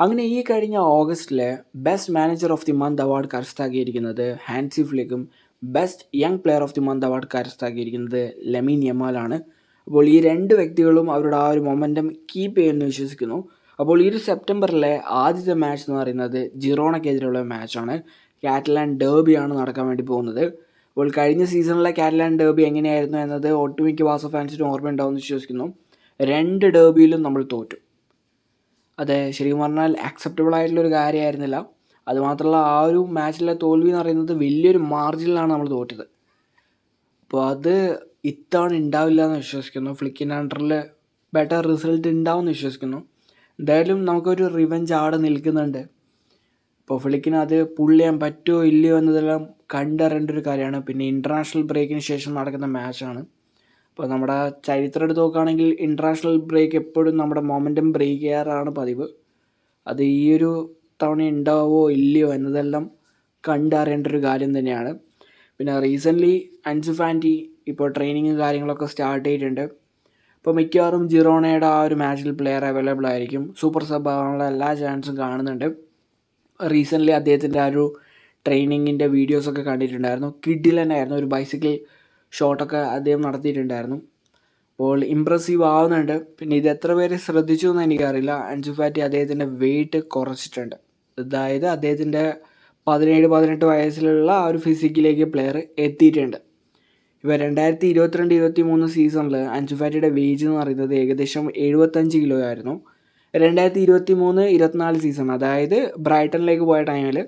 അങ്ങനെ ഈ കഴിഞ്ഞ ഓഗസ്റ്റിലെ best manager of the month award കരസ്ഥാക്കിയിരിക്കുന്നത് Hansi ഫ്ലിക്കും best young player of the month award കരസ്ഥാക്കിയിരിക്കുന്നത് Lamine യമാലാണ് അപ്പോൾ ഈ രണ്ട് വ്യക്തികളും അവരുടെ ആ ഒരു മൊമെന്റം കീപ്പ് ചെയ്യുമെന്ന് വിശ്വസിക്കുന്നു. അപ്പോൾ ഈ ഒരു സെപ്റ്റംബറിലെ ആദ്യത്തെ മാച്ച് എന്ന് പറയുന്നത് ജിറോണക്കെതിരെയുള്ള മാച്ചാണ് കാറ്റലാൻ ഡേബിയാണ് നടക്കാൻ വേണ്ടി പോകുന്നത്. അപ്പോൾ കഴിഞ്ഞ സീസണിലെ കാറ്റലാൻ ഡേബി എങ്ങനെയായിരുന്നു എന്നത് ഒട്ടുമിക്ക വാസ ഫാൻസിനും ഓർമ്മയുണ്ടാവുമെന്ന് വിശ്വസിക്കുന്നു. രണ്ട് ഡേബിയിലും നമ്മൾ തോറ്റു. അതെ ശരിക്കും പറഞ്ഞാൽ ആക്സെപ്റ്റബിൾ ആയിട്ടുള്ളൊരു കാര്യമായിരുന്നില്ല. അതുമാത്രമല്ല ആ ഒരു മാച്ചിലെ തോൽവി എന്ന് പറയുന്നത് വലിയൊരു മാർജിനിലാണ് നമ്മൾ തോറ്റത്. അപ്പോൾ അത് ഇത്തവണ ഉണ്ടാവില്ല എന്ന് വിശ്വസിക്കുന്നു. ഫ്ലിക്കിന്റെ അണ്ടറിൽ ബെറ്റർ റിസൾട്ട് ഉണ്ടാവും എന്ന് വിശ്വസിക്കുന്നു. എന്തായാലും നമുക്കൊരു റിവെഞ്ച് അവിടെ നിൽക്കുന്നുണ്ട്. ഇപ്പോൾ ഫ്ലിക്കിന് അത് പുൾ ചെയ്യാൻ പറ്റുമോ ഇല്ലയോ എന്നതെല്ലാം കണ്ടറിയേണ്ട ഒരു കാര്യമാണ്. പിന്നെ ഇന്റർനാഷണൽ ബ്രേക്കിന് ശേഷം നടക്കുന്ന മാച്ചാണ് ഇപ്പോൾ നമ്മുടെ ചരിത്രം എടുത്ത് നോക്കുകയാണെങ്കിൽ ഇന്റർനാഷണൽ ബ്രേക്ക് എപ്പോഴും നമ്മുടെ മൊമെന്റം ബ്രേക്ക് ചെയ്യാറാണ് പതിവ്. അത് ഈ ഒരു തവണ ഉണ്ടാവുമോ ഇല്ലയോ എന്നതെല്ലാം കണ്ടറിയേണ്ട ഒരു കാര്യം തന്നെയാണ്. പിന്നെ റീസെന്റ്ലി അൻസു ഫാന്റി ഇപ്പോൾ ട്രെയിനിങ് കാര്യങ്ങളൊക്കെ സ്റ്റാർട്ട് ചെയ്തിട്ടുണ്ട്. ഇപ്പോൾ മിക്കവാറും ജിറോണയുടെ ആ ഒരു മാച്ചിൽ പ്ലെയർ അവൈലബിൾ ആയിരിക്കും. സൂപ്പർ സബ് ആവാനുള്ള എല്ലാ ചാൻസും കാണുന്നുണ്ട്. റീസെന്റ്ലി അദ്ദേഹത്തിന്റെ ആ ഒരു ട്രെയിനിങ്ങിന്റെ വീഡിയോസൊക്കെ കണ്ടിട്ടുണ്ടായിരുന്നു. കിഡിലനായിരുന്നു ഒരു ബൈസിക്കിൾ ഷോട്ടൊക്കെ അദ്ദേഹം നടത്തിയിട്ടുണ്ടായിരുന്നു. അപ്പോൾ ഇമ്പ്രസീവ് ആവുന്നുണ്ട്. പിന്നെ ഇത് എത്ര പേര് ശ്രദ്ധിച്ചു എന്ന് എനിക്കറിയില്ല. അൻസു ഫാറ്റി അദ്ദേഹത്തിന്റെ വെയിറ്റ് കുറച്ചിട്ടുണ്ട്. അതായത് അദ്ദേഹത്തിന്റെ പതിനേഴ് പതിനെട്ട് വയസ്സിലുള്ള ആ ഒരു ഫിസിക്കിലേക്ക് പ്ലെയർ എത്തിയിട്ടുണ്ട്. ഇപ്പോൾ രണ്ടായിരത്തി ഇരുപത്തിരണ്ട് ഇരുപത്തി മൂന്ന് സീസണിൽ അൻസു ഫാറ്റിയുടെ വെയിറ്റ് എന്ന് പറയുന്നത് ഏകദേശം എഴുപത്തഞ്ച് കിലോ ആയിരുന്നു. രണ്ടായിരത്തി ഇരുപത്തി മൂന്ന് ഇരുപത്തിനാല് സീസൺ അതായത് ബ്രൈറ്റണിലേക്ക് പോയ ടൈമിൽ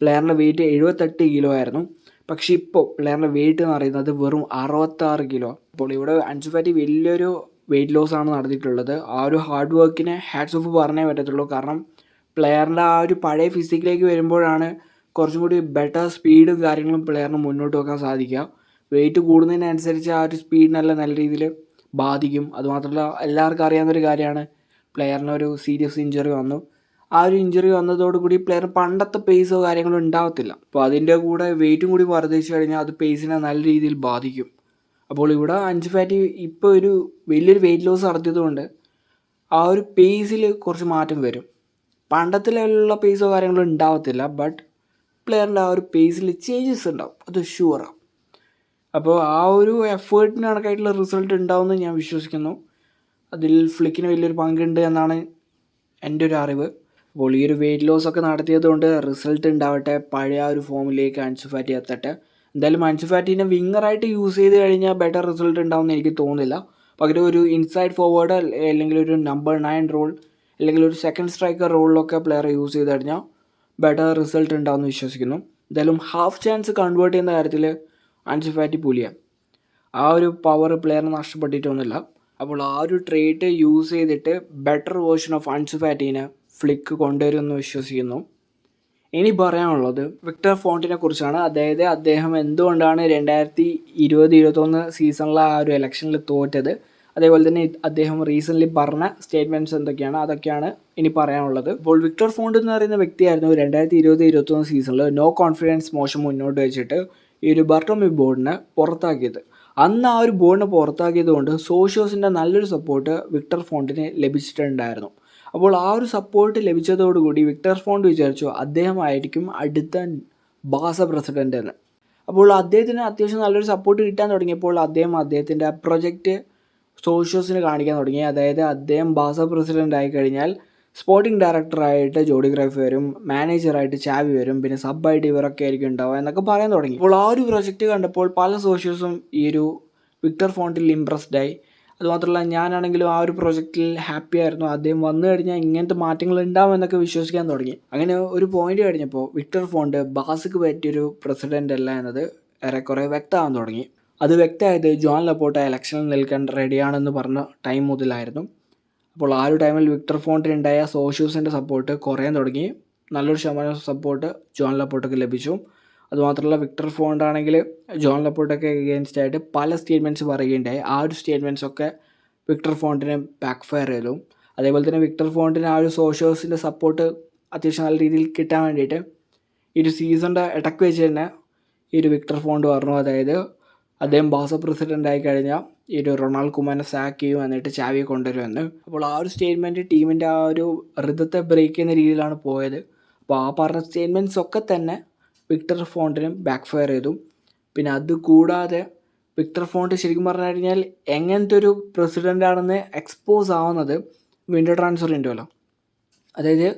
പ്ലെയറിന്റെ വെയിറ്റ് എഴുപത്തെട്ട് കിലോ ആയിരുന്നു. പക്ഷേ ഇപ്പോൾ പ്ലെയറിന്റെ വെയിറ്റ് എന്ന് പറയുന്നത് വെറും അറുപത്താറ് കിലോ അപ്പോൾ ഇവിടെ അൻസു വലിയൊരു വെയിറ്റ് ലോസ് ആണ് നടത്തിയിട്ടുള്ളത് ആ ഒരു ഹാർഡ് വർക്കിനെ ഹാറ്റ്സ് ഓഫ് പറഞ്ഞേ പറ്റത്തുള്ളൂ. കാരണം പ്ലെയറിന്റെ ആ ഒരു പഴയ ഫിസിക്കിലേക്ക് വരുമ്പോഴാണ് കുറച്ചും കൂടി ബെറ്റർ സ്പീഡും കാര്യങ്ങളും പ്ലെയറിന് മുന്നോട്ട് വെക്കാൻ സാധിക്കുക. വെയിറ്റ് കൂടുന്നതിനനുസരിച്ച് ആ ഒരു സ്പീഡിനെല്ലാം നല്ല രീതിയിൽ ബാധിക്കും. അതുമാത്രമല്ല എല്ലാവർക്കും അറിയാവുന്ന ഒരു കാര്യമാണ്. പ്ലെയറിന് ഒരു സീരിയസ് ഇഞ്ചുറി വന്നു. ആ ഒരു ഇഞ്ചുറി വന്നതോടുകൂടി പ്ലെയർ പണ്ടത്തെ പേസോ കാര്യങ്ങളോ ഉണ്ടാവത്തില്ല. അപ്പോൾ അതിന്റെ കൂടെ വെയിറ്റും കൂടി വർദ്ധിച്ചു കഴിഞ്ഞാൽ അത് പേസിനെ നല്ല രീതിയിൽ ബാധിക്കും. അപ്പോൾ ഇവിടെ അഞ്ച് ഫാറ്റി ഇപ്പോൾ ഒരു വലിയൊരു വെയിറ്റ് ലോസ് നടത്തിയതുകൊണ്ട് ആ ഒരു പേസിൽ കുറച്ച് മാറ്റം വരും. പണ്ടത്തെ പേസോ കാര്യങ്ങളോ ഉണ്ടാവത്തില്ല ബട്ട് പ്ലെയറിന്റെ ആ ഒരു പേസിൽ ചേഞ്ചസ് ഉണ്ടാവും. അത് ഷുവറാണ് അപ്പോൾ ആ ഒരു എഫേർട്ടിന് കണക്കായിട്ടുള്ള റിസൾട്ട് ഉണ്ടാവുമെന്ന് ഞാൻ വിശ്വസിക്കുന്നു. അതിൽ ഫ്ലിക്കിന് വലിയൊരു പങ്കുണ്ട് എന്നാണ് എന്റെ ഒരു അറിവ്. അപ്പോൾ ഈ ഒരു വെയിറ്റ് ലോസ് ഒക്കെ നടത്തിയത് കൊണ്ട് റിസൾട്ട് ഉണ്ടാവട്ടെ പഴയ ആ ഒരു ഫോമിലേക്ക് അൻസു ഫാറ്റി എത്തട്ടെ. എന്തായാലും അൻസു ഫാറ്റിനെ വിങ്ങറായിട്ട് യൂസ് ചെയ്ത് കഴിഞ്ഞാൽ ബെറ്റർ റിസൾട്ട് ഉണ്ടാവും എന്ന് എനിക്ക് തോന്നുന്നില്ല. പകരം ഒരു ഇൻസൈഡ് ഫോർവേഡ് അല്ലെങ്കിൽ ഒരു നമ്പർ നയൻ റോൾ അല്ലെങ്കിൽ ഒരു സെക്കൻഡ് സ്ട്രൈക്കർ റോളിലൊക്കെ പ്ലെയറെ യൂസ് ചെയ്ത് കഴിഞ്ഞാൽ ബെറ്റർ റിസൾട്ട് ഉണ്ടാവുമെന്ന് വിശ്വസിക്കുന്നു. എന്തായാലും ഹാഫ് ചാൻസ് കൺവേർട്ട് ചെയ്യുന്ന കാര്യത്തിൽ അൻസു ഫാറ്റി പുലിയാണ് ആ ഒരു പവർ പ്ലെയറിന് നഷ്ടപ്പെട്ടിട്ടൊന്നുമില്ല. അപ്പോൾ ആ ഒരു ട്രേറ്റ് യൂസ് ചെയ്തിട്ട് ബെറ്റർ വേർഷൻ ഓഫ് അൻസു ഫാറ്റീനെ ഫ്ലിക്ക് കൊണ്ടുവരുമെന്ന് വിശ്വസിക്കുന്നു. ഇനി പറയാനുള്ളത് വിക്ടർ ഫോണ്ടിനെ കുറിച്ചാണ്. അതായത് അദ്ദേഹം എന്തുകൊണ്ടാണ് രണ്ടായിരത്തി ഇരുപത് ഇരുപത്തൊന്ന് സീസണിലെ ആ ഒരു ഇലക്ഷനിൽ തോറ്റത്? അതേപോലെ തന്നെ അദ്ദേഹം റീസെന്റ്ലി പറഞ്ഞ സ്റ്റേറ്റ്മെന്റ്സ് എന്തൊക്കെയാണ്? അതൊക്കെയാണ് ഇനി പറയാനുള്ളത്. ഇപ്പോൾ വിക്ടർ ഫോണ്ട് എന്ന് പറയുന്ന വ്യക്തിയായിരുന്നു രണ്ടായിരത്തി ഇരുപത് ഇരുപത്തൊന്ന് സീസണിൽ നോ കോൺഫിഡൻസ് മോശം മുന്നോട്ട് വെച്ചിട്ട് ഈ ഒരു ബർട്ടോമി ബോർഡിനെ പുറത്താക്കിയത്. അന്ന് ആ ഒരു ബോർഡിനെ പുറത്താക്കിയത് കൊണ്ട് സോഷ്യോസിന്റെ നല്ലൊരു സപ്പോർട്ട് വിക്ടർ ഫോണ്ടിന് ലഭിച്ചിട്ടുണ്ടായിരുന്നു. അപ്പോൾ ആ ഒരു സപ്പോർട്ട് ലഭിച്ചതോടുകൂടി വിക്ടർ ഫോണ്ട് വിചാരിച്ചു അദ്ദേഹമായിരിക്കും അടുത്ത ബാസ പ്രസിഡന്റ് എന്ന്. അപ്പോൾ അദ്ദേഹത്തിന് അത്യാവശ്യം നല്ലൊരു സപ്പോർട്ട് കിട്ടാൻ തുടങ്ങിയപ്പോൾ അദ്ദേഹം അദ്ദേഹത്തിന്റെ പ്രൊജക്റ്റ് സോഷ്യോസിന് കാണിക്കാൻ തുടങ്ങി. അതായത് അദ്ദേഹം ബാസ പ്രസിഡന്റ് ആയി കഴിഞ്ഞാൽ സ്പോർട്ടിംഗ് ഡയറക്ടറായിട്ട് ജോഡിഗ്രാഫി വരും മാനേജറായിട്ട് ചാവി വരും പിന്നെ സബായിട്ട് ഇവരൊക്കെ ആയിരിക്കും ഉണ്ടാവുക എന്നൊക്കെ പറയാൻ തുടങ്ങി. അപ്പോൾ ആ ഒരു പ്രൊജക്റ്റ് കണ്ടപ്പോൾ പല സോഷ്യൽസും ഈ ഒരു വിക്ടർ ഫോണ്ടിൽ ഇമ്പ്രസ്ഡ് ആയി. അതുമാത്രമല്ല ഞാനാണെങ്കിലും ആ ഒരു പ്രൊജക്റ്റിൽ ഹാപ്പി ആയിരുന്നു. അദ്ദേഹം വന്നു കഴിഞ്ഞാൽ ഇങ്ങനത്തെ മാറ്റങ്ങൾ ഉണ്ടാവും എന്നൊക്കെ വിശ്വസിക്കാൻ തുടങ്ങി. അങ്ങനെ ഒരു പോയിന്റ് കഴിഞ്ഞപ്പോൾ വിക്ടർ ഫോണ്ട് ബാസിക്ക് പറ്റിയൊരു പ്രസിഡന്റ് അല്ല എന്നത് ഏറെക്കുറെ വ്യക്തമാകാൻ തുടങ്ങി. അത് വ്യക്തമായത് ജോൺ ലപ്പോട്ട ഇലക്ഷനിൽ നിൽക്കാൻ റെഡിയാണെന്ന് പറഞ്ഞ ടൈം മുതലായിരുന്നു. അപ്പോൾ ആ ഒരു ടൈമിൽ വിക്ടർ ഫോണ്ടിനുണ്ടായ സോഷ്യൂസിന്റെ സപ്പോർട്ട് കുറയാൻ തുടങ്ങി. നല്ലൊരു ശതമാനം സപ്പോർട്ട് ജോൺ ലപ്പോട്ടയ്ക്ക് ലഭിച്ചു. അതുമാത്രമല്ല വിക്ടർ ഫോണ്ട് ആണെങ്കിൽ ജോൺ ലപ്പോട്ടൊക്കെ എഗെയിൻസ്റ്റ് ആയിട്ട് പല സ്റ്റേറ്റ്മെന്റ്സ് പറയുകയുണ്ടായി. ആ ഒരു സ്റ്റേറ്റ്മെന്റ്സൊക്കെ വിക്ടർ ഫോണ്ടിനെ ബാക്ക് ഫയർ ചെയ്തു. അതേപോലെ തന്നെ വിക്ടർ ഫോണ്ടിന് ആ ഒരു സോഷ്യോസിന്റെ സപ്പോർട്ട് അത്യാവശ്യം നല്ല രീതിയിൽ കിട്ടാൻ വേണ്ടിയിട്ട് ഈ ഒരു സീസണിന്റെ ഇടയ്ക്ക് വെച്ച് തന്നെ ഈ ഒരു വിക്ടർ ഫോണ്ട് പറഞ്ഞു അതായത് അദ്ദേഹം ബാസ പ്രസിഡന്റ് ആയി കഴിഞ്ഞാൽ ഈ ഒരു റൊണാൾഡ് കുമാനെ സാക്ക് ചെയ്യും എന്നിട്ട് ചാവി കൊണ്ടുവരുമെന്ന്. അപ്പോൾ ആ ഒരു സ്റ്റേറ്റ്മെന്റ് ടീമിന്റെ ആ ഒരു ഋതത്തെ ബ്രേക്ക് ചെയ്യുന്ന രീതിയിലാണ് പോയത്. അപ്പോൾ ആ പറഞ്ഞ സ്റ്റേറ്റ്മെന്റ്സ് ഒക്കെ തന്നെ വിക്ടർ ഫോണ്ടിനും ബാക്ക് ഫയർ ചെയ്തു. പിന്നെ അത് കൂടാതെ വിക്ടർ ഫോണ്ട് ശരിക്കും പറഞ്ഞു കഴിഞ്ഞാൽ എങ്ങനത്തെ ഒരു പ്രസിഡന്റ് ആണെന്ന് എക്സ്പോസ് ആവുന്നത് വിൻഡോ ട്രാൻസ്ഫർ വിൻഡോയിലാണ് അതായത്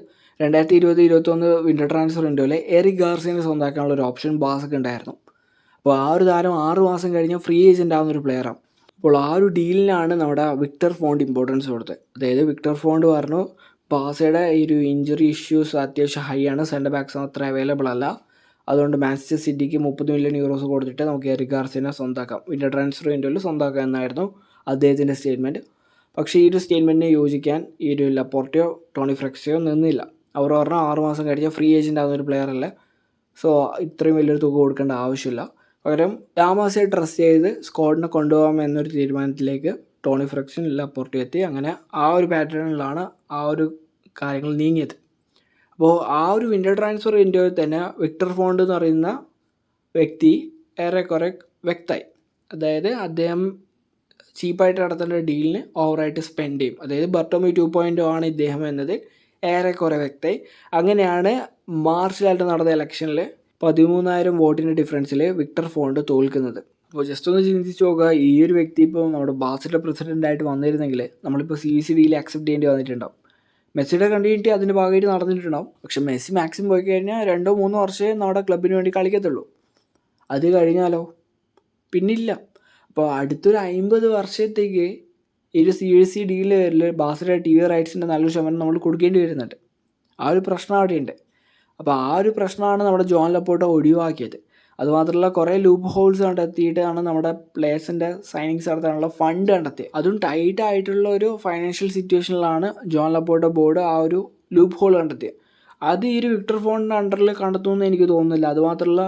രണ്ടായിരത്തി ഇരുപത് ഇരുപത്തൊന്ന് വിൻഡോ ട്രാൻസ്ഫർ വിൻഡോയിൽ എറി ഗാർസിനെ സ്വന്തമാക്കാനുള്ള ഒരു ഓപ്ഷൻ ബാസൊക്കെ ഉണ്ടായിരുന്നു. അപ്പോൾ ആ ഒരു താരം ആറ് മാസം കഴിഞ്ഞാൽ ഫ്രീ ഏജന്റ് ആവുന്ന ഒരു പ്ലെയറാണ് അപ്പോൾ ആ ഒരു ഡീലിനാണ് നമ്മുടെ വിക്ടർ ഫോണ്ട് ഇമ്പോർട്ടൻസ് കൊടുത്തത്. അതായത് വിക്ടർ ഫോണ്ട് പറഞ്ഞു ബാസയുടെ ഈ ഒരു ഇഞ്ചുറി ഇഷ്യൂസ് അത്യാവശ്യം ഹൈ ആണ് സെന്റർ ബാക്സ് അത്ര അവൈലബിൾ അല്ല. അതുകൊണ്ട് മാഞ്ചസ്റ്റർ സിറ്റിക്ക് മുപ്പത് മില്യൺ യൂറോസ് കൊടുത്തിട്ട് നമുക്ക് എറിക് ഗാർസിനെ സ്വന്തമാക്കാം വിൻഡോ ട്രാൻസ്ഫർ വിൻഡോയിൽ സ്വന്തമാക്കാം എന്നായിരുന്നു അദ്ദേഹത്തിന്റെ സ്റ്റേറ്റ്മെന്റ് പക്ഷേ ഈ ഒരു സ്റ്റേറ്റ്മെന്റിനെ യോജിക്കാൻ ഈ ഒരു ലപ്പോർട്ടിയോ ടോണി ഫ്രെക്സിയോ നിന്നില്ല. അവർ പറഞ്ഞാൽ ആറ് മാസം കഴിഞ്ഞാൽ ഫ്രീ ഏജന്റ് ആകുന്ന ഒരു പ്ലെയർ അല്ല? സോ ഇത്രയും വലിയൊരു തുക കൊടുക്കേണ്ട ആവശ്യമില്ല. പകരം ഡാമാസെ ട്രസ്റ്റ് ചെയ്ത് സ്ക്വാഡിനെ കൊണ്ടുപോകാം എന്നൊരു തീരുമാനത്തിലേക്ക് ടോണി ഫ്രെക്ഷൻ ലപ്പോർട്ടിയോ എത്തി. അങ്ങനെ ആ ഒരു പാറ്റേണിലാണ് ആ ഒരു കാര്യങ്ങൾ നീങ്ങിയത്. അപ്പോൾ ആ ഒരു വിൻഡോ ട്രാൻസ്ഫർ വിൻഡോയിൽ തന്നെ വിക്ടർ ഫോണ്ട് എന്ന് പറയുന്ന വ്യക്തി ഏറെക്കുറെ വ്യക്തമായി. അതായത് അദ്ദേഹം ചീപ്പായിട്ട് നടത്തേണ്ട ഡീലിന് ഓവറായിട്ട് സ്പെൻഡ് ചെയ്യും. അതായത് ബർട്ടോമി ടു പോയിന്റ് ആണ് ഇദ്ദേഹം എന്നത്. ഏറെക്കുറെ വ്യക്തമായി. അങ്ങനെയാണ് മാർച്ചിലായിട്ട് നടന്ന ഇലക്ഷനിൽ പതിമൂന്നായിരം വോട്ടിന്റെ ഡിഫറൻസിൽ വിക്ടർ ഫോണ്ട് തോൽക്കുന്നത്. അപ്പോൾ ജസ്റ്റ് ഒന്ന് ചിന്തിച്ച് നോക്കുക. ഈ ഒരു വ്യക്തി ഇപ്പോൾ നമ്മുടെ ബാസിലെ പ്രസിഡന്റായിട്ട് വന്നിരുന്നെങ്കിൽ നമ്മളിപ്പോൾ സി സി ഡിയിൽ അക്സെപ്റ്റ് ചെയ്യേണ്ടി വന്നിട്ടുണ്ടാവും. മെസ്സിയുടെ കണ്ടിന്യൂറ്റി അതിന്റെ ഭാഗമായിട്ട് നടന്നിട്ടുണ്ടാവും. പക്ഷെ മെസ്സി മാക്സിമം പോയി കഴിഞ്ഞാൽ രണ്ടോ മൂന്നോ വർഷമേ നമ്മുടെ ക്ലബിന് വേണ്ടി കളിക്കത്തുള്ളൂ. അത് കഴിഞ്ഞാലോ? പിന്നില്ല. അപ്പോൾ അടുത്തൊരു അമ്പത് വർഷത്തേക്ക് ഈ ഒരു സി എസ് സി ഡിയിൽ ബാസിലെ ടി വി റൈറ്റ്സിന്റെ നല്ലൊരു ശതമാനം നമ്മൾ കൊടുക്കേണ്ടി വരുന്നുണ്ട്. ആ ഒരു പ്രശ്നം അവിടെയുണ്ട്. അപ്പോൾ ആ ഒരു പ്രശ്നമാണ് നമ്മുടെ ജോൺ ലപ്പോട്ട ഒഴിവാക്കിയത്. അതുമാത്രമല്ല കുറേ ലൂപ്പ് ഹോൾസ് കണ്ടെത്തിയിട്ടാണ് നമ്മുടെ പ്ലേയേഴ്സിന്റെ സൈനിങ്സ് നടത്താനുള്ള ഫണ്ട് കണ്ടെത്തിയത്. അതും ടൈറ്റ് ആയിട്ടുള്ള ഒരു ഫൈനാൻഷ്യൽ സിറ്റുവേഷനിലാണ് ജോൺ ലപ്പോട്ടോ ബോർഡ് ആ ഒരു ലൂപ്പ് ഹോൾ കണ്ടെത്തിയത്. അത് ഈ ഒരു വിക്ടർ ഫോണിന്റെ അണ്ടറിൽ കണ്ടെത്തുമെന്ന് എനിക്ക് തോന്നുന്നില്ല. അതുമാത്രമല്ല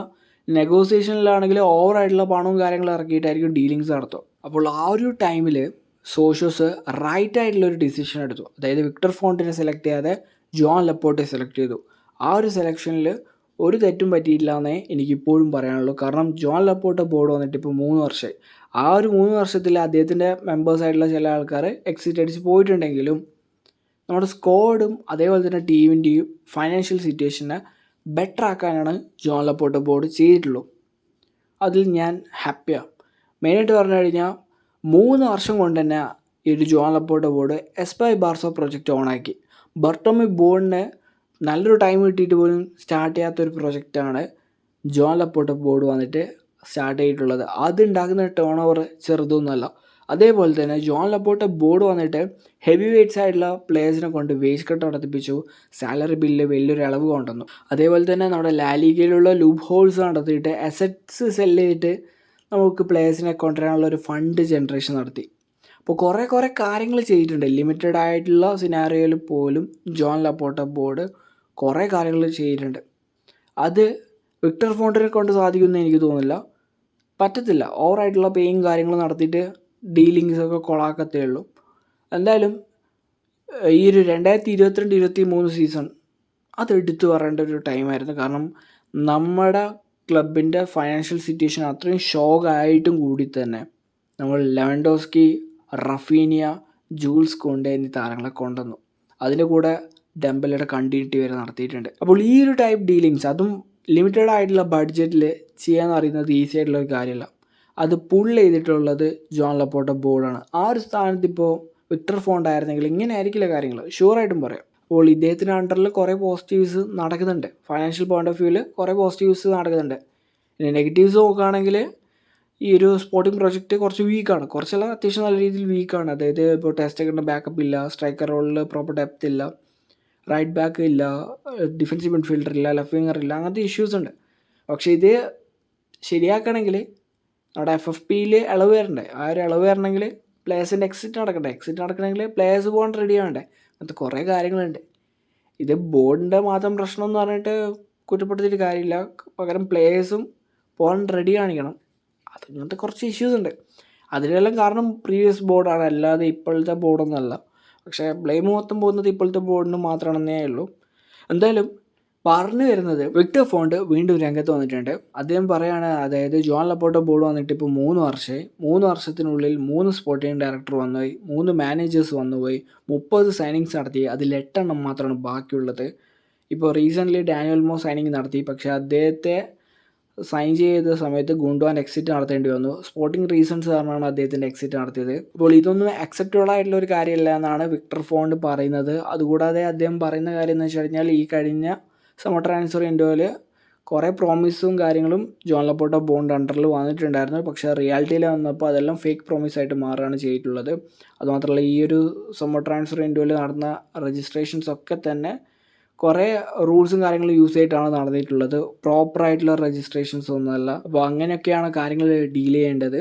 നെഗോസിയേഷനിലാണെങ്കിൽ ഓവറായിട്ടുള്ള പണവും കാര്യങ്ങളും ഇറക്കിയിട്ടായിരിക്കും ഡീലിങ്സ് നടത്തുക. അപ്പോൾ ആ ഒരു ടൈമിൽ സോഷ്യോസ് റൈറ്റ് ആയിട്ടുള്ള ഒരു ഡിസിഷൻ എടുത്തു. അതായത് വിക്ടർ ഫോണ്ടിനെ സെലക്ട് ചെയ്യാതെ ജോൺ ലപ്പോട്ടെ സെലക്ട് ചെയ്തു. ആ ഒരു സെലക്ഷനിൽ ഒരു തെറ്റും പറ്റിയില്ല എന്നേ എനിക്കിപ്പോഴും പറയാനുള്ളൂ. കാരണം ജോൺ ലപ്പോട്ട ബോർഡ് വന്നിട്ട് ഇപ്പോൾ മൂന്ന് വർഷമായി ആ ഒരു മൂന്ന് വർഷത്തിൽ അദ്ദേഹത്തിന്റെ മെമ്പേഴ്സായിട്ടുള്ള ചില ആൾക്കാർ എക്സിറ്റ് അടിച്ച് പോയിട്ടുണ്ടെങ്കിലും നമ്മുടെ സ്ക്വാഡും അതേപോലെ തന്നെ ടീമിന്റെയും ഫൈനാൻഷ്യൽ സിറ്റുവേഷനെ ബെറ്റർ ആക്കാനാണ് ജോൺ ലപ്പോട്ട ബോർഡ് ചെയ്തിട്ടുള്ളൂ. അതിൽ ഞാൻ ഹാപ്പിയാണ് മെയിനായിട്ട് പറഞ്ഞു കഴിഞ്ഞാൽ മൂന്ന് വർഷം കൊണ്ട് തന്നെ ഈ ഒരു Joan Laporta board Espai Barça project ഓണാക്കി ബർട്ടോമി ബോർഡിന് നല്ലൊരു ടൈം കിട്ടിയിട്ട് പോലും സ്റ്റാർട്ട് ചെയ്യാത്തൊരു പ്രൊജക്റ്റാണ് ജോൺ ലപ്പോട്ട് ബോർഡ് വന്നിട്ട് സ്റ്റാർട്ട് ചെയ്തിട്ടുള്ളത്. അതുണ്ടാക്കുന്ന ടേൺ ഓവർ ചെറുതൊന്നുമല്ല. അതേപോലെ തന്നെ ജോൺ ലപ്പോട്ട് ബോർഡ് വന്നിട്ട് ഹെവി വെയ്റ്റ്സ് ആയിട്ടുള്ള പ്ലേയേഴ്സിനെ കൊണ്ട് വേസ്റ്റ് കട്ട് നടത്തിപ്പിച്ചു. സാലറി ബില്ല് വലിയൊരു ഇളവ് കൊണ്ടുവന്നു. അതേപോലെ തന്നെ നമ്മുടെ ലാലിഗയിലുള്ള ലൂപ്പ് ഹോൾസ് നടത്തിയിട്ട് അസറ്റ്സ് സെൽ ചെയ്തിട്ട് നമുക്ക് പ്ലേയേഴ്സിനെ കൊണ്ടുവരാനുള്ള ഒരു ഫണ്ട് ജനറേഷൻ നടത്തി. അപ്പോൾ കുറേ കുറേ കാര്യങ്ങൾ ചെയ്തിട്ടുണ്ട്. ലിമിറ്റഡ് ആയിട്ടുള്ള സിനാറിയോയിൽ പോലും ജോൺ ലപ്പോട്ട ബോർഡ് കുറേ കാര്യങ്ങൾ ചെയ്തിട്ടുണ്ട്. അത് വിക്ടർ ഫോണ്ടിനെ കൊണ്ട് സാധിക്കുമെന്ന് എനിക്ക് തോന്നുന്നില്ല. പറ്റത്തില്ല. ഓവറായിട്ടുള്ള പേയും കാര്യങ്ങളും നടത്തിയിട്ട് ഡീലിങ്സ് ഒക്കെ കൊളാക്കത്തേ ഉള്ളൂ. എന്തായാലും ഈ ഒരു രണ്ടായിരത്തി ഇരുപത്തിരണ്ട് ഇരുപത്തി മൂന്ന് സീസൺ അത് എടുത്തു പറയേണ്ട ഒരു ടൈമായിരുന്നു കാരണം നമ്മുടെ ക്ലബിന്റെ ഫൈനാൻഷ്യൽ സിറ്റുവേഷൻ അത്രയും ഷോക്കായിട്ടും കൂടി തന്നെ. നമ്മൾ ലെവൻഡോസ്കി റഫീനിയ ജൂൾസ് കൊണ്ടേ എന്നീ താരങ്ങളെ കൊണ്ടുവന്നു. അതിന്റെ കൂടെ ഡെമ്പലയുടെ കണ്ടിന്യൂറ്റി വരെ നടത്തിയിട്ടുണ്ട്. അപ്പോൾ ഈ ഒരു ടൈപ്പ് ഡീലിങ്സ് അതും ലിമിറ്റഡ് ആയിട്ടുള്ള ബഡ്ജറ്റിൽ ചെയ്യാൻ അറിയുന്നത് ഈസി ആയിട്ടുള്ള ഒരു കാര്യമല്ല. അത് പുൾ ചെയ്തിട്ടുള്ളത് ജോൺ ലപ്പോട്ട ബോർഡാണ് ആ ഒരു സ്ഥാനത്ത് ഇപ്പോൾ വിക്ടർ ഫോണ്ട് ആയിരുന്നെങ്കിൽ ഇങ്ങനെ ആയിരിക്കില്ല കാര്യങ്ങൾ ഷുവറായിട്ടും പറയാം. അപ്പോൾ ഇദ്ദേഹത്തിന്റെ അണ്ടറിൽ കുറേ പോസിറ്റീവ്സ് നടക്കുന്നുണ്ട്. ഫൈനാൻഷ്യൽ പോയിന്റ് ഓഫ് വ്യൂവിൽ കുറേ പോസിറ്റീവ്സ് നടക്കുന്നുണ്ട്. പിന്നെ നെഗറ്റീവ്സ് നോക്കുകയാണെങ്കിൽ ഈ ഒരു സ്പോർട്ടിംഗ് പ്രൊജക്റ്റ് കുറച്ച് വീക്കാണ് കുറച്ചല്ല അത്യാവശ്യം നല്ല രീതിയിൽ വീക്കാണ് അതായത് ഇപ്പോൾ ടെസ്റ്റൊക്കെ ബാക്കപ്പ് ഇല്ല. സ്ട്രൈക്കർ റോളിൽ പ്രോപ്പർ ഡെപ്ത് ഇല്ല. റൈറ്റ് ബാക്ക് ഇല്ല ഡിഫൻസീവ് മിഡ്ഫീൽഡർ ഇല്ല ലെഫ്റ്റ് വിങ്ങർ ഇല്ല അങ്ങനത്തെ ഇഷ്യൂസ് ഉണ്ട്. പക്ഷേ ഇത് ശരിയാക്കണമെങ്കിൽ നമ്മുടെ എഫ് എഫ് പിയിൽ ഇളവ് വരണ്ടേ? ആ ഒരു ഇളവ് വരണമെങ്കിൽ പ്ലേയേഴ്സിന്റെ എക്സിറ്റ് നടക്കണ്ടേ എക്സിറ്റ് നടക്കണമെങ്കിൽ പ്ലേയേഴ്സ് പോകാൻ റെഡി ആവണ്ടേ? അങ്ങനത്തെ കുറേ കാര്യങ്ങളുണ്ട്. ഇത് ബോർഡിന്റെ മാത്രം പ്രശ്നം എന്ന് പറഞ്ഞിട്ട് കുറ്റപ്പെടുത്തിയിട്ട് കാര്യമില്ല. പകരം പ്ലേയേഴ്സും പോകാൻ റെഡി കാണിക്കണം. അതങ്ങനത്തെ കുറച്ച് ഇഷ്യൂസ് ഉണ്ട്. അതിനെല്ലാം കാരണം പ്രീവിയസ് ബോർഡാണ് അല്ലാതെ ഇപ്പോഴത്തെ ബോർഡൊന്നുമല്ല പക്ഷേ ബ്ലെയിം മൊത്തം പോകുന്നത് ഇപ്പോഴത്തെ ബോർഡിന് മാത്രമാണെന്നേ ഉള്ളൂ. എന്തായാലും പറഞ്ഞു വരുന്നത് വിക്ടർ ഫോണ്ട് വീണ്ടും രംഗത്ത് വന്നിട്ടുണ്ട്. അദ്ദേഹം പറയാണ് അതായത് ജോൺ ലപ്പോട്ടോ ബോർഡ് വന്നിട്ട് ഇപ്പോൾ മൂന്ന് വർഷമായി. മൂന്ന് വർഷത്തിനുള്ളിൽ മൂന്ന് സ്പോർട്ടിംഗ് ഡയറക്ടർ വന്നുപോയി മൂന്ന് മാനേജേഴ്സ് വന്നുപോയി മുപ്പത് സൈനിങ്സ് നടത്തി. അതിൽ എട്ടെണ്ണം മാത്രമാണ് ബാക്കിയുള്ളത്. ഇപ്പോൾ റീസെന്റ്ലി ഡാനിയൽ മോ സൈനിങ് നടത്തി. പക്ഷേ അദ്ദേഹത്തെ സൈൻ ചെയ്ത സമയത്ത് ഗുണ്ടുവാൻ എക്സിറ്റ് നടത്തേണ്ടി വന്നു. സ്പോർട്ടിംഗ് റീസൺസ് കാരണമാണ് അദ്ദേഹത്തിന്റെ എക്സിറ്റ് നടത്തിയത്. അപ്പോൾ ഇതൊന്നും അക്സെപ്റ്റബിൾ ആയിട്ടുള്ള ഒരു കാര്യമല്ല എന്നാണ് വിക്ടർ ഫോണ്ട് പറയുന്നത്. അതുകൂടാതെ അദ്ദേഹം പറയുന്ന കാര്യം എന്ന് വെച്ച് കഴിഞ്ഞാൽ ഈ കഴിഞ്ഞ സമ ട്രാൻസ്ഫർ വിൻഡോയിൽ കുറേ പ്രോമിസും കാര്യങ്ങളും ജോൺ ലപ്പോട്ടോ ബോണ്ട് അണ്ടറിൽ വന്നിട്ടുണ്ടായിരുന്നു. പക്ഷേ റിയാലിറ്റിയിൽ വന്നപ്പോൾ അതെല്ലാം ഫേക്ക് പ്രോമിസ് ആയിട്ട് മാറുകയാണ് ചെയ്തിട്ടുള്ളത്. അതുമാത്രമല്ല ഈ ഒരു സമ ട്രാൻസ്ഫർ വിൻഡോയിൽ നടന്ന രജിസ്ട്രേഷൻസ് ഒക്കെ തന്നെ കുറേ റൂൾസും കാര്യങ്ങളും യൂസ് ചെയ്തിട്ടാണ് നടന്നിട്ടുള്ളത്. പ്രോപ്പർ ആയിട്ടുള്ള രജിസ്ട്രേഷൻസ് ഒന്നുമല്ല. അപ്പോൾ അങ്ങനെയൊക്കെയാണ് കാര്യങ്ങൾ ഡീൽ ചെയ്യേണ്ടത്.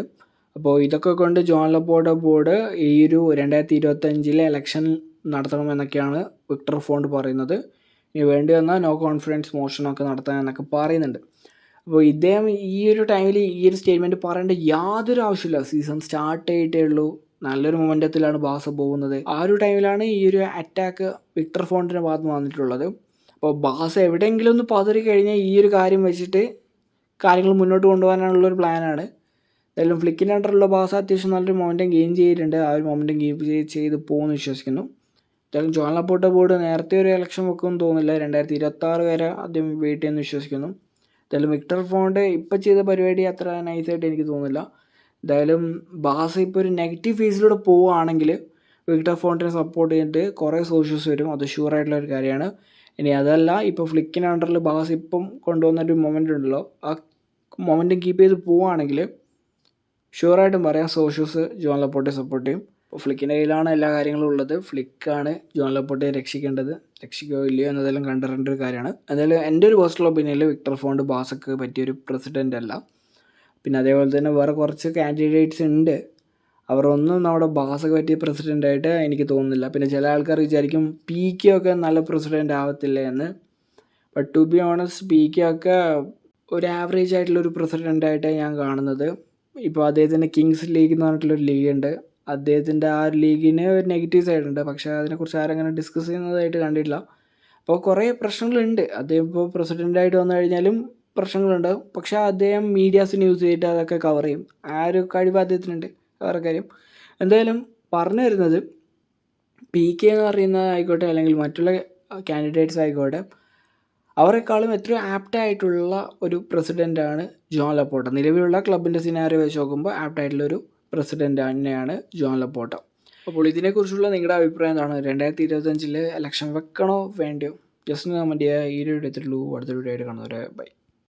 അപ്പോൾ ഇതൊക്കെ കൊണ്ട് ജോൺ ലബോർഡ് ബോർഡ് ഈ ഒരു രണ്ടായിരത്തി ഇരുപത്തഞ്ചിലെ ഇലക്ഷൻ നടത്തണമെന്നൊക്കെയാണ് വിക്ടർ ഫോണ്ട് പറയുന്നത്. ഇനി വേണ്ടി വന്നാൽ നോ കോൺഫിഡൻസ് മോഷനൊക്കെ നടത്താൻ എന്നൊക്കെ പറയുന്നുണ്ട്. അപ്പോൾ ഇദ്ദേഹം ഈ ഒരു ടൈമിൽ ഈ ഒരു സ്റ്റേറ്റ്മെന്റ് പറയേണ്ട യാതൊരു ആവശ്യമില്ല സീസൺ സ്റ്റാർട്ട് ചെയ്തിട്ടേ ഉള്ളൂ. നല്ലൊരു മൊമെന്റത്തിലാണ് ബാസ പോകുന്നത്. ആ ഒരു ടൈമിലാണ് ഈ ഒരു അറ്റാക്ക് വിക്ടർ ഫോണ്ടിന്റെ ഭാഗത്ത് വന്നിട്ടുള്ളത്. അപ്പോൾ ബാസ എവിടെയെങ്കിലും ഒന്ന് പതറി കഴിഞ്ഞാൽ ഈ ഒരു കാര്യം വെച്ചിട്ട് കാര്യങ്ങൾ മുന്നോട്ട് കൊണ്ടുപോകാനുള്ളൊരു പ്ലാനാണ് എന്തായാലും ഫ്ലിക്കിന്റെ അണ്ടറിലുള്ള ബാസ അത്യാവശ്യം നല്ലൊരു മൊമെന്റം ഗെയിം ചെയ്തിട്ടുണ്ട്. ആ ഒരു മൊമെന്റം ഗെയിം ചെയ്ത് പോകുമെന്ന് വിശ്വസിക്കുന്നു. എന്തായാലും ജോൺ പോട്ട ബോർഡ് നേരത്തെ ഒരു ഇലക്ഷൻ വെക്കുമെന്ന് തോന്നുന്നില്ല. രണ്ടായിരത്തി ഇരുപത്താറ് വരെ ആദ്യം വെയിറ്റ് ചെയ്യുമെന്ന് വിശ്വസിക്കുന്നു. എന്തായാലും വിക്ടർ ഫോണ്ട് ഇപ്പം ചെയ്ത പരിപാടി അത്ര നൈസായിട്ട് എനിക്ക് തോന്നുന്നില്ല. എന്തായാലും ബാസ ഇപ്പോൾ ഒരു നെഗറ്റീവ് ഫേസിലൂടെ പോവുകയാണെങ്കിൽ വിക്ടർ ഫോണ്ടിനെ സപ്പോർട്ട് ചെയ്തിട്ട് കുറേ സോഷ്യൽസ് വരും. അത് ഷുവറായിട്ടുള്ള ഒരു കാര്യമാണ്. ഇനി അതല്ല ഇപ്പോൾ ഫ്ലിക്കിന് അണ്ടറിൽ ബാസ് ഇപ്പം കൊണ്ടുവന്നൊരു മൊമെന്റ് ഉണ്ടല്ലോ. ആ മൊമെന്റും കീപ്പ് ചെയ്ത് പോവുകയാണെങ്കിൽ ഷുവറായിട്ടും പറയാം സോഷ്യൽസ് ജോൺ ലപ്പോട്ടെ സപ്പോർട്ട് ചെയ്യും. അപ്പോൾ ഫ്ലിക്കിന്റെ കയ്യിലാണ് എല്ലാ കാര്യങ്ങളും ഉള്ളത്. ഫ്ലിക്കാണ് ജോൺ ലപ്പോട്ടെ രക്ഷിക്കേണ്ടത്. രക്ഷിക്കോ ഇല്ലയോ എന്നതെല്ലാം കണ്ടറിയേണ്ട ഒരു കാര്യമാണ്. എന്തായാലും എന്റെ ഒരു പേഴ്സണൽ ഒപ്പീനിയനിൽ വിക്ടർ ഫോണ്ട് ബാസക്ക് പറ്റിയൊരു പ്രസിഡന്റ് അല്ല. പിന്നെ അതേപോലെ തന്നെ വേറെ കുറച്ച് കാൻഡിഡേറ്റ്സ് ഉണ്ട്. അവർ ഒന്നും നമ്മുടെ ബാസക്ക് പറ്റിയ പ്രസിഡന്റായിട്ട് എനിക്ക് തോന്നുന്നില്ല. പിന്നെ ചില ആൾക്കാർ വിചാരിക്കും പി കെ ഒക്കെ നല്ല പ്രസിഡന്റ് ആവത്തില്ല എന്ന്. But to be honest P K ഒക്കെ ഒരു ആവറേജ് ആയിട്ടുള്ള ഒരു പ്രസിഡന്റായിട്ട് ഞാൻ കാണുന്നത്. ഇപ്പോൾ അദ്ദേഹത്തിന്റെ കിങ്സ് ലീഗ് എന്ന് പറഞ്ഞിട്ടുള്ളൊരു ലീഗ് ഉണ്ട്. അദ്ദേഹത്തിന്റെ ആ ലീഗിന് ഒരു നെഗറ്റീവ് സൈഡ് ഉണ്ട്. പക്ഷേ അതിനെക്കുറിച്ച് ആരങ്ങനെ ഡിസ്കസ് ചെയ്യുന്നതായിട്ട് കണ്ടിട്ടില്ല. അപ്പോൾ കുറേ പ്രശ്നങ്ങളുണ്ട്. അദ്ദേഹം ഇപ്പോൾ പ്രസിഡന്റായിട്ട് വന്നു കഴിഞ്ഞാലും പ്രശ്നങ്ങളുണ്ടാവും പക്ഷേ അദ്ദേഹം മീഡിയാസിന് യൂസ് ചെയ്തിട്ട് അതൊക്കെ കവർ ചെയ്യും. ആ ഒരു കഴിവ് അദ്ദേഹത്തിനുണ്ട്. വേറെ കാര്യം. എന്തായാലും പറഞ്ഞു വരുന്നത് പി കെ എന്ന് പറയുന്ന ആയിക്കോട്ടെ അല്ലെങ്കിൽ മറ്റുള്ള കാൻഡിഡേറ്റ്സ് ആയിക്കോട്ടെ അവരെക്കാളും എത്രയോ ആപ്റ്റായിട്ടുള്ള ഒരു പ്രസിഡന്റാണ് ജോൺ ലപ്പോട്ട നിലവിലുള്ള ക്ലബിന്റെ സിനാരി വെച്ച് നോക്കുമ്പോൾ ആപ്റ്റായിട്ടുള്ള ഒരു പ്രസിഡന്റ് തന്നെയാണ് ജോൺ ലപ്പോട്ട അപ്പോൾ ഇതിനെക്കുറിച്ചുള്ള നിങ്ങളുടെ അഭിപ്രായം എന്താണ്? രണ്ടായിരത്തി ഇരുപത്തഞ്ചിൽ ഇലക്ഷൻ വെക്കണോ വേണ്ടയോ? ജസ്റ്റ് കമന്റ് ഈ ഒരു വീഡിയോ എത്തിയിട്ടുള്ളൂ അടുത്ത വീഡിയോ ആയിട്ട് കാണുന്നവരെ ബൈ